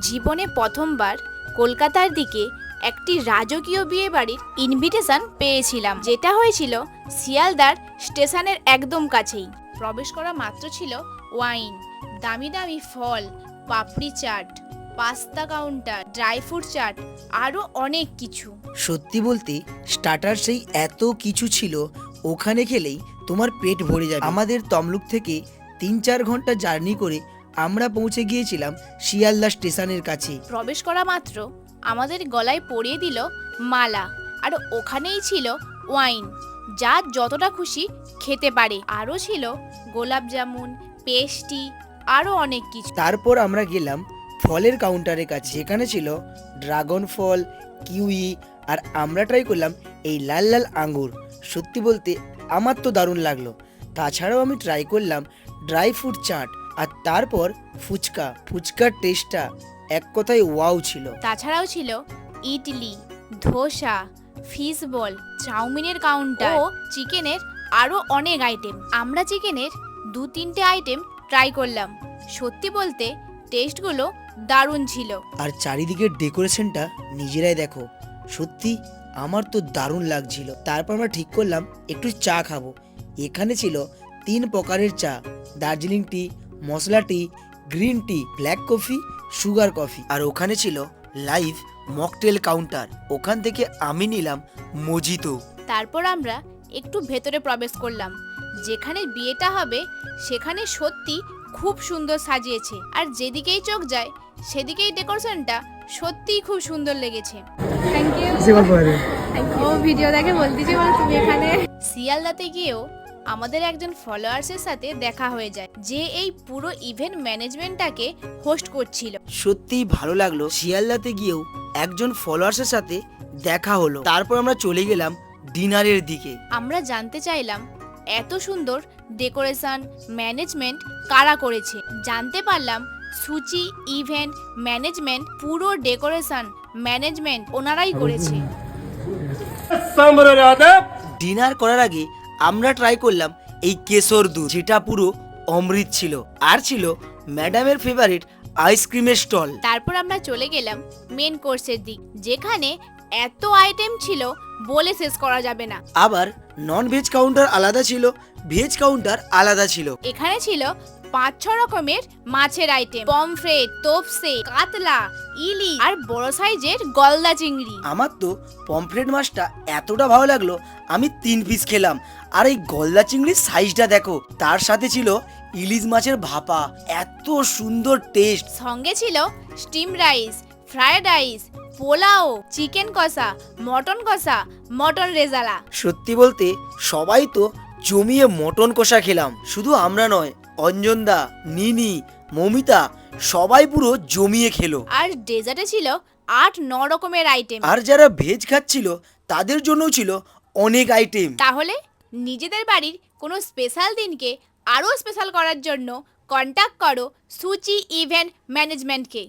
জীবনে প্রথমবার কলকাতার দিকে একটি রাজকীয় বিয়ে বাড়ির ইনভিটেশন পেয়েছিলাম। যেটা হয়েছিল শিয়ালদার স্টেশনের একদম কাছেই। প্রবেশ করা মাত্র ছিল ওয়াইন, দামি দামি ফল, papdi chaat, pasta counter, dry fruit chaat, আরও অনেক কিছু। সত্যি বলতে স্টার্টার সেই এত কিছু ছিল, ওখানে খেলেই তোমার পেট ভরে যাবে। আমাদের তমলুক থেকে তিন চার ঘণ্টা জার্নি করে আমরা পৌঁছে গিয়েছিলাম শিয়ালদা স্টেশনের কাছে। প্রবেশ করা মাত্র আমাদের গলায় পরিয়ে দিল মালা আর ওখানেই ছিল ওয়াইন যা যতটা খুশি খেতে পারে। আরও ছিল গোলাপ জামুন পেস্টি আরও অনেক কিছু। তারপর আমরা গেলাম ফলের কাউন্টারের কাছে যেখানে ছিল ড্রাগন ফল কিউই আর আমরা ট্রাই করলাম এই লাল লাল আঙ্গুর। সত্যি বলতে আমার তো দারুণ লাগল। তাছাড়াও আমি ট্রাই করলাম ড্রাই ফ্রুট চাট আর তারপর ফুচকা। ফুচকার টেস্টটা এক কথায় ওয়াও ছিল। তাছাড়াও ছিল ইডলি ধোসা ফিশ বল চাউমিনের কাউন্টার ও চিকেনের আরও অনেক আইটেম আমরা চিকেনের দু তিনটে আইটেম ট্রাই করলাম। সত্যি বলতে টেস্টগুলো দারুণ ছিল। আর চারিদিকের ডেকোরেশনটা নিজেরাই দেখো সত্যি আমার তো দারুণ লাগছিল। তারপর আমরা ঠিক করলাম একটু চা খাব। এখানে ছিল তিন প্রকারের চা Darjeeling tea masala tea green tea black coffee sugar coffee. আর ওখানে ছিল লাইভ মকটেল কাউন্টার। ওখান থেকে আমি নিলাম মজিতো। তারপর আমরা একটু ভেতরে প্রবেশ করলাম। যেখানে বিয়েটা হবে সেখানে সত্যি খুব সুন্দর সাজিয়েছে। আর যেদিকেই চোখ যায় সেদিকেই ডেকোরেশনটা সত্যিই খুব সুন্দর লেগেছে। থ্যাংক ইউ ও ভিডিও দেখে বলতেছি বল তুমি এখানে। শিয়ালদাতে গিয়েও আমাদের একজন ফলোয়ার্সের সাথে দেখা হয়ে যায় যে এই পুরো ইভেন্ট ম্যানেজমেন্টটাকে হোস্ট করছিল। সত্যিই ভালো লাগল শিয়ালদাতে গিয়েও একজন ফলোয়ার্সের সাথে দেখা হলো। তারপর আমরা চলে গেলাম ডিনারের দিকে। আমরা জানতে চাইলাম এত সুন্দর ডেকোরেশন ম্যানেজমেন্ট কারা করেছে? জানতে পারলাম সুচি ইভেন্ট ম্যানেজমেন্ট পুরো ডেকোরেশন ম্যানেজমেন্ট ওনারাই করেছে। ডিনার করার আগে আমরা ট্রাই করলাম এই কেশর দুধ যেটা পুরো অমৃত ছিল। আর ছিল ম্যাডামের ফেভারিট আইসক্রিমের স্টল তারপর আমরা চলে গেলাম মেন কোর্সের দিক যেখানে এত আইটেম ছিল বলে শেষ করা যাবে না। আবার নন ভেজ কাউন্টার আলাদা ছিল ভেজ কাউন্টার আলাদা ছিল। এখানে ছিল পাঁচ ছ রকমের মাছের আইটেম পমফ্রেট তোপসে কাতলা ইলি আর বড় সাইজের গলদা চিংড়ি। আমার তো পমফ্রেট মাছটা এতটা ভালো লাগল আমি তিন পিস খেলাম। আর এই গলদা চিংড়ির সাইজটা দেখো তার সাথে ছিল ইলিশ মাছের ভাপা। এত সুন্দর টেস্ট সঙ্গে ছিল steam rice fried rice pulao chicken কষা মটন কষা মটন রেজালা। সত্যি বলতে সবাই তো জমিয়ে মটন কষা খেলাম। শুধু আমরা নয় অঞ্জনদা নিনি মমিতা সবাই পুরো জমিয়ে খেলো। আর ডেজার্টে ছিল আট ন রকমের আইটেম আর যারা ভেজ খাচ্ছিল তাদের জন্য ছিল অনেক আইটেম তাহলে নিজেদের বাড়ির কোনো স্পেশাল দিনকে আরও স্পেশাল করার জন্য কন্ট্যাক্ট করো সুচি ইভেন্ট ম্যানেজমেন্টকে